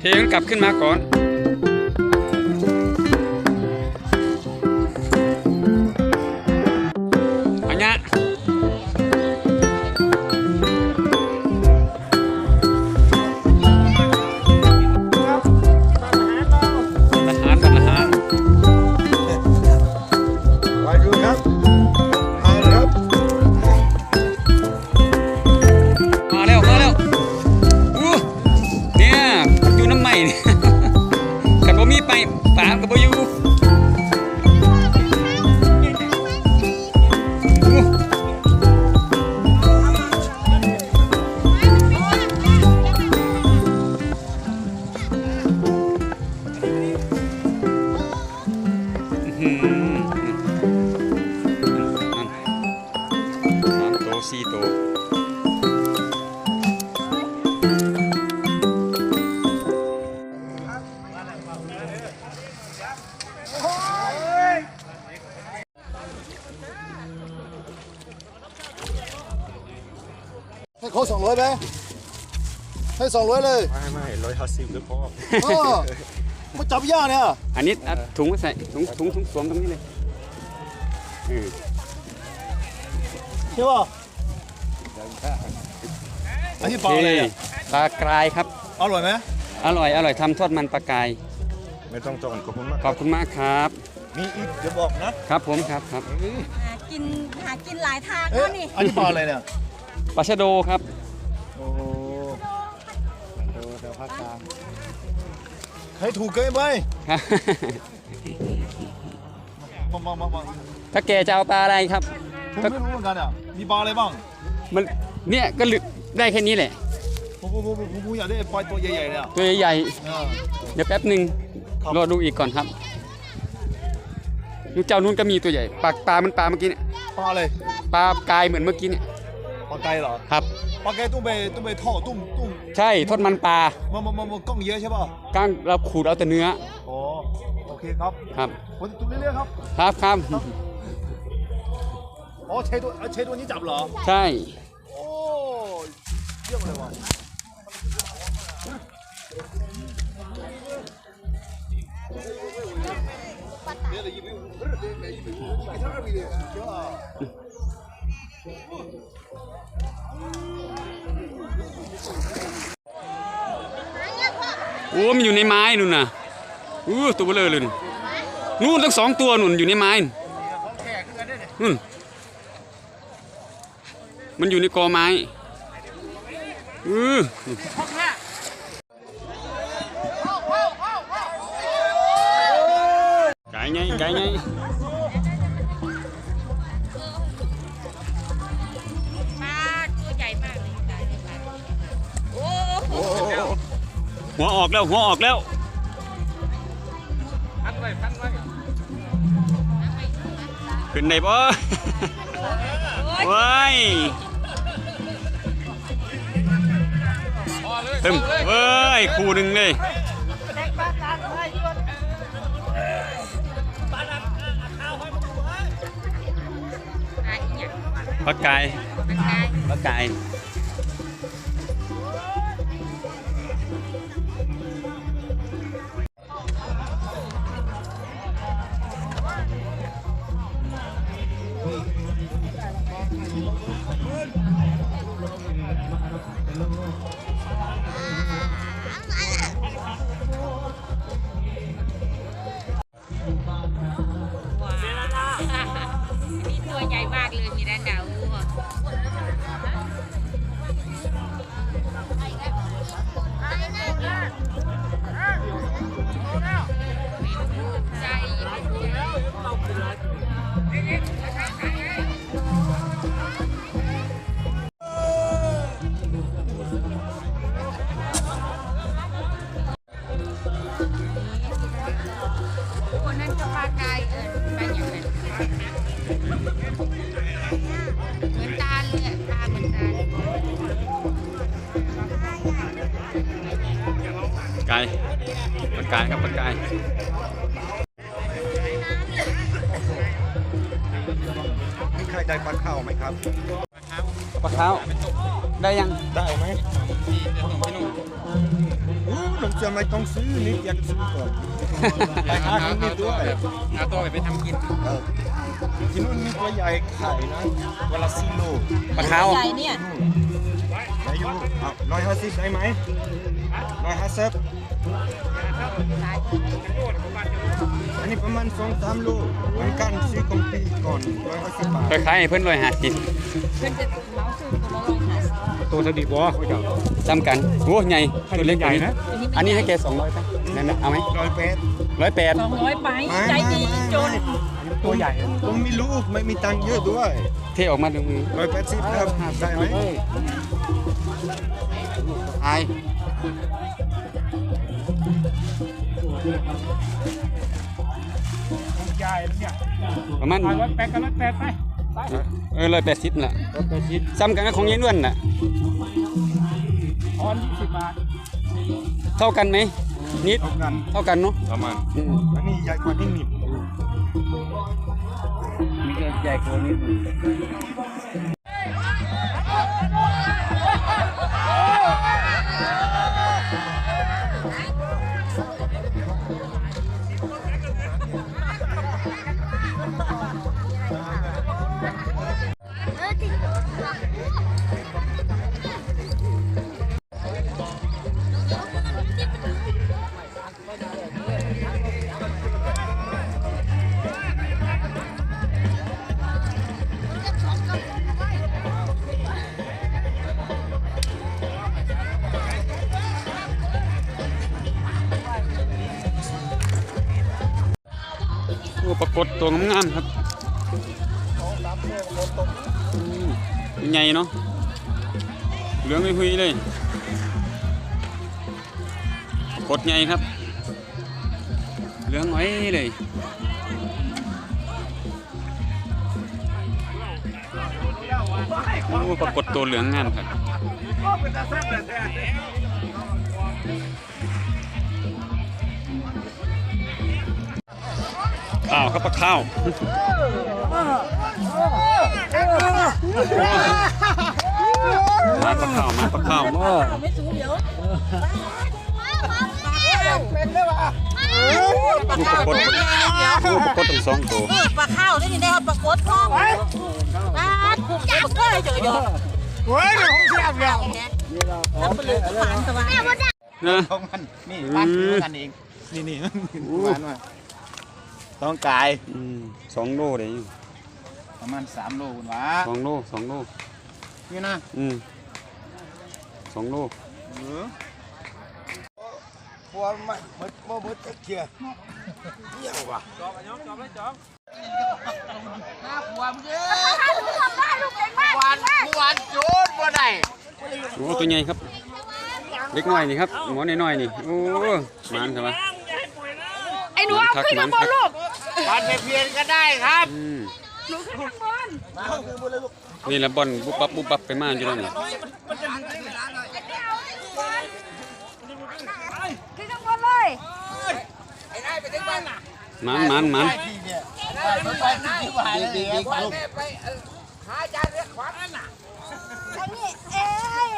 เทมันกลับขึ้นมาก่อน สองร้อยเลยไม่ไม่ร้อยห้าสิบหรือพ่อเออมาจับยากเนี่ยอันนี้เอาถุงมาใส่ถุงถุงถุงสวมตรงนี้เลยเออใช่ป่ะอันนี้ปลาอะไรอะปลากรายครับ อร่อยไหมอร่อยอร่อยทำทอดมันปลากราย ไม่ต้องจองขอบคุณมากขอบคุณมากครับ มีอีกเดี๋ยวบอกนะครับผมครับครับหากินหากินหลายทางเอ๊ะก็นี่ อันนี้ปลาอะไรเนี่ย ปลาชะโดครับ โอ้โหดูแถว ภาคกลางให้ถูกเกินไปครับมามามามาถ้าแกจะเอาปลาอะไรครับ ผมไม่รู้เหมือนกันอะ มีปลาอะไรบ้าง มันเนี่ยก็ลึกได้แค่นี้แหละ ผมผมผมผมผมอยากได้ปลาตัวใหญ่ๆเนี่ยตัวใหญ่เออ ๆเดี๋ยวแป๊บหนึ่งครับ รอดูอีกก่อนครับดูเจ้านู้นก็มีตัวใหญ่ปลาปลามันปลาเมื่อกี้เนี่ยปลาอะไรปลากรายเหมือนเมื่อกี้เนี่ยปลาไก่เหรอครับ ปลาไก่ตุ้มไปตุ้มไปทอดตุ้มตุ้ม ใช่ทอดมันปลามันมันมันมันกล้องเยอะใช่ป่ะก้างเราขูดเอาแต่เนื้ออ๋อโอเคครับครับ ผมจะจุดเรื่อยๆครับครับครับอ๋อใช้ตัวใช้ตัวนี้จับเหรอใช่ โอ้ โอ้มันอยู่ในไม้นู่นน่ะอู้ตัวเบลอเลยนู่นนู่นทั้งสองตัวนู่นอยู่ในไม้นู่นมันอยู่ในกอไม้อือไก่ไงไก่ไง หัวออกแล้วหัวออกแล้วขึ้นได้ปะว้ายเต็มเว้ยคู่หนึ่งเลยปลาอีหยังปลากายปลากาย กายครับปลากายมีใครได้ปลาข้าวไหมครับปลาเท้าได้ยังได้ไหมอู้หนมเจียวไม่ต้องซื้อนี่อยากซื้อก่อนราคาที่นี่ด้วยเอาตัวไปไปทำกินเออที่นู่นมีตัวใหญ่ขายนะเวลาซีโลปลาเท้าใหญ่เนี่ย ได้อยู่ร้อยห้าสิบได้ไหมร้อยห้าสิบอันนี้ประมาณสองสามโลเหมือนกันซื้อของปีก่อนร้อยห้าสิบบาทคล้ายๆให้เพื่อนเลยหาสิบเพื่อนจะเมาซื้อตัวละร้อยห้าสิบตัวสดีบอเขาจะซ้ำกันโอ้ใหญ่ตัวเล็กใหญ่นะ อันนี้ให้แกสองร้อยไปนั่นนะเอาไหมร้อยแปดร้อยแปดสองร้อยไปใจดีจนตัวใหญ่ผมมีลูกไม่มีตังค์เยอะด้วย เทออกมาดูมือร้อยแปดสิบครับได้ไหม ไอายใหญ่แล้วเนี่ยประมาณร้อยแปดกันร้อยแปดไปไปเออร้อยแปดสิบแหละร้อยแปดสิบซ้ำกันกับของยายนวลน่ะออนยี่สิบบาท เท่ากันไหมนิด เท่ากัน เท่ากันเนาะ ประมาณอืมอันนี้ใหญ่กว่านิดนิดมีก็ใหญ่กว่านิด ตัวงามๆครับใหญ่เนาะเหลืองไม่หุยเลยกดใหญ่ครับ เหลืองไอ้เลยโอ้ปรากฏตัวเหลืองงามครับ ข้าวครับปลาข้าวมาปลาข้าวมาปลาข้าวเออไม่สูงเดี๋ยวลูกปลากดลูกปลากดตั้งสองตัวปลาข้าวนี่ได้ครับปลากดพ่อปลาถูกจับก็เลยเจอเยอะเฮ้ยเดี๋ยวผมเสียบแล้วนี่เราอ๋อทำไปเลยหวานสวรรค์นะของมันนี่ปั้นขึ้นกันเองนี่นี่มันมา ต้องกายอืมสองโลได้อยู่ประมาณสามโลคุณวะสองโลสองโลนี่นะอืมสองโลเออพวกมันมันมันมันจะเกียร์เยี่ยว่ะวันวันโจนบ่ได้โอ้ตัวใหญ่ครับ เล็กน้อยนี่ครับหมอน้อยๆนี่ โอ้มันครับวะไอ้หนูเอาขึ้นมาบนลูก วันไปเพียนก็ได้ครับอืมหนูขึ้นข้างบนนี่แหละบอลบุบบับบุบบับไปมาอยู่แล้วนี่ขึ้นข้างบนเลยมันมันมันที่เนี่ยไปที่บ้านเลยลูกทางนี้เอ้ย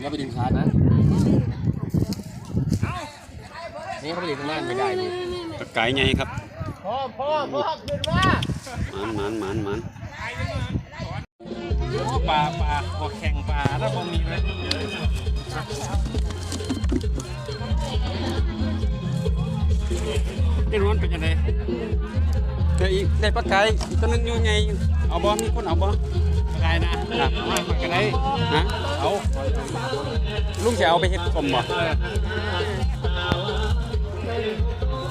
อย่าไปดึงขาดนะ นี่เขาไปดึงข้างล่างไม่ได้นี่ตะไก่ใหญ่ครับพ่อพ่อพ่อขึ้นมามันมันมันมันปลาปลาพอแข่งปลาแล้วพอมีเลยนี่ร้อนเป็นยังไงเดี๋ยวอีกได้ปลาไก่อีกตัวนึงอยู่ไงเอาบ่มีคนเอาบ่ไงนะครับม่มันก็ได้ฮะเอาลุงจะเอาไปเฮ็ดต้มบ่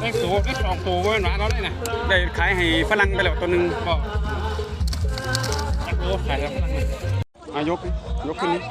ได้ตัวได้สองตัวเว้ยหนาเราได้นะได้ขายให้ฝรั่งไปแล้วตัวหนึงก็โอ้ขายแล้วอายกยกขึ้นนี้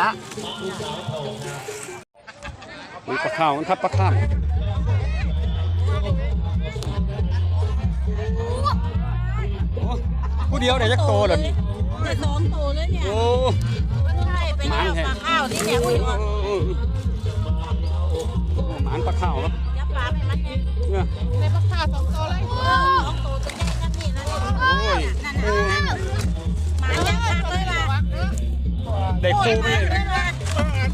ละมีปลาข้าวมันทับปลาข้ามโอ้ผู้เดียวได้จักโตเหรอนี่ได้สองตัวเลยเนี่ยโอ้ใช่ไปแล้วปลาข้าวนี่เนี่ยอุ้ยโอ้โอ้โอ้หมานปลาข้าวครับยับปลาไปมันเนี่ยเนี่ยในปลาข้าวสองตัวเลยสองตัวตัวใหญ่นั่นนี่นั่นโอ้ยนั่นนั่นหมายังคักเลย ล่ะได้คู่ไปเลยเลยล่ะ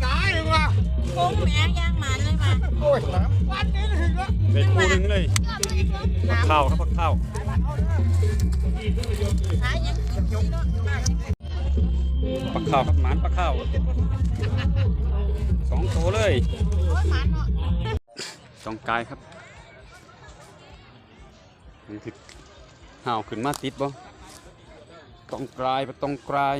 ตายเลยว่ะโค้งแมงย่างหมันเลยมาโอ้ยน้ำวันนี้ถึงแล้วได้คู่หนึงเลยปลาข้าวครับปลาข้าวหายังปลาข้าวครับหมานปลาข้าวสองโตเลยโอ้ยหมันเนาะจองกายครับมันคือห่าวขึ้นมาติดบ่ต้องกลายไปต้องกลาย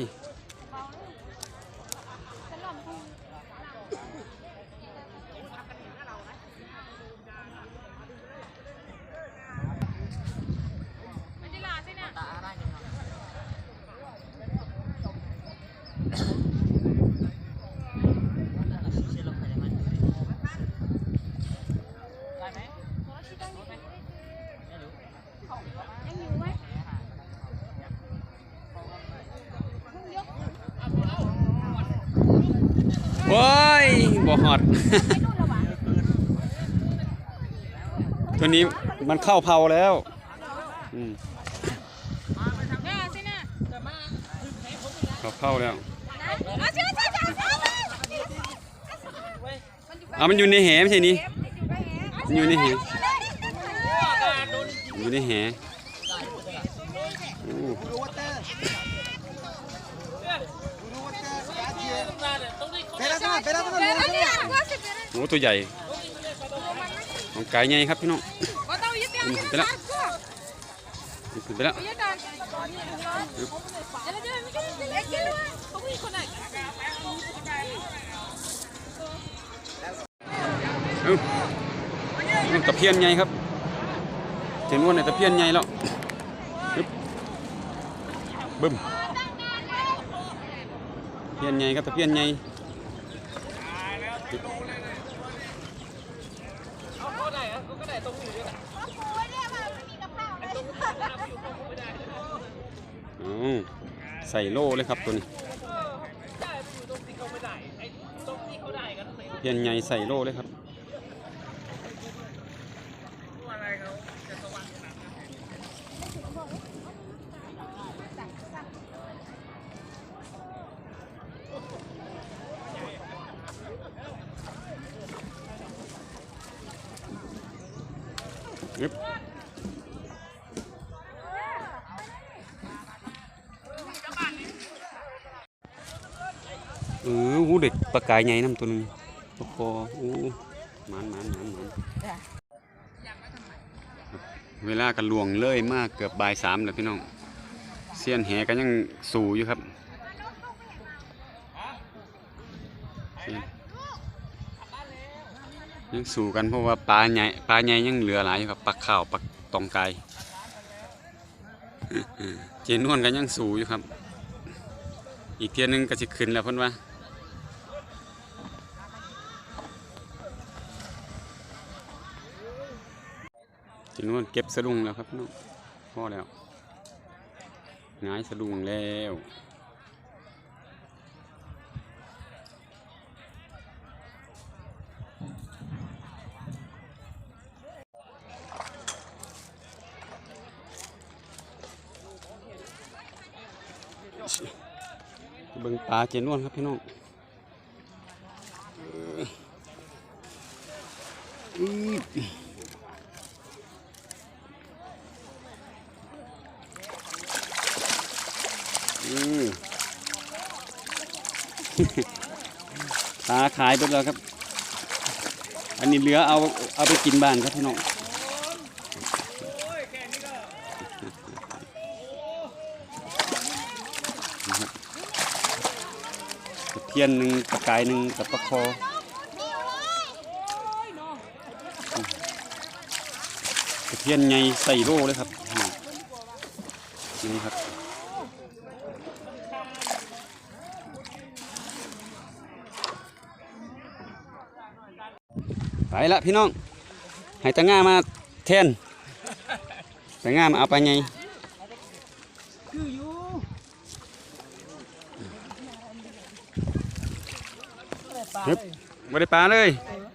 โอ้ย บ่ฮอด ตัวนี้มันเข้าเผาแล้วอืมเข้าเผาแล้วเอามันอยู่ในแหไม่ใช่นี่มันอยู่ในแหอยู่ในแห ไปแล้ตัวใหญ่ของไก่ใหญ่ครับพี่น้องไปแล้วขึ้นไปแล้วเเอ้ามันตะเพียนใหญ่ครับเจนวนในตะเพียนใหญ่แล้วบบึ้มเพียนใหญ่ครับตะเพียนใหญ่ ใส่โล่เลยครับตัวนี้เพียนใหญ่ใส่โล่เลยครับยึบ ปลากายใหญ่น้ำตัวหนึงปลาคอโอ้มันมันมันมันเวลากันลวงเลยมากเกือบบ่ายสามแล้วพี่น้องเสี้ยนแหกันยังสู่อยู่ครับยังสู่กันเพราะว่าปลาใหญ่ปลาใหญ่ยังเหลือหลายอยู่ครับปลาขาวปลาตองไกายเจนวนกันยังสู่อยู่ครับ อีกเทียหนึงก็สิขึ้นแล้วเพิ่นว่า เจนวนเก็บสะดุ้งแล้วครับพี่น้องพอแล้วหงายสะดุ้งแล้วเบิ่งปลาเจนวนครับพี่น้องอือม ปลาขายไปแล้วครับ อันนี้เหลือเอาเอาไปกินบ้านครับพี่น้องเพียนหนึ่งตะกายหนึ่งกับปลาคอเพียนใหญ่ใส่โล่เลยครับนี่ครับ ละพี่น้องให้ตะง่ามาแทนตะง่ามาเอาไปไงฮึบไม่ได้ปลาเลย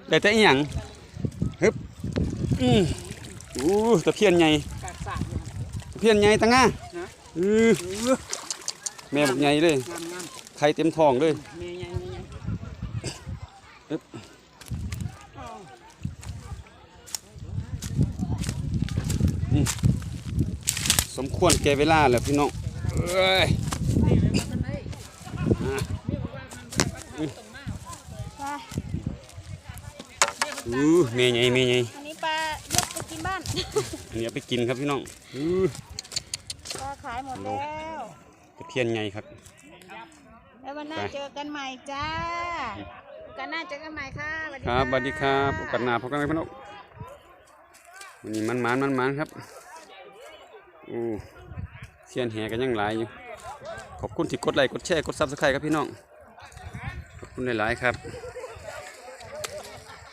ได้แต่อีหยังฮึบอืออู้ตะเพียนใหญ่ตะเพียนใหญ่ตะง่าอือแม่บักใหญ่เลยไข่เต็มท้องเลยฮึบ สม ควรแก่เวลาแล้วพี่น้องเอ้ยอะอู้เมย์ใหญ่เมย์ใหญ่อันนี้ปลายกไปกินบ้าน อันนี้เอาไปกินครับพี่น้องอู้ปลาขายหมดแล้วตะเพียนใหญ่ครับ แล้ววันหน้าไปเจอกันใหม่จ้ากันหน้าเจอกันใหม่ค่ะสวัสดีครับสวัสดีครับโอะกาสหน้าพบกันใหม่พี่น้องวันนี้มันมันมันมันครับ อู้เชียนแหกันยังหลายอยู่ ขอบคุณที่กดไลค์กดแชร์กดซับสไครต์ครับพี่น้อง ขอบคุณหลายๆครับ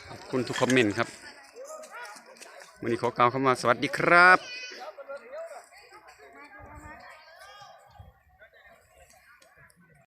ขอบคุณทุกคอมเมนต์ครับวันนี้ขอกล่าวคำว่าสวัสดีครับ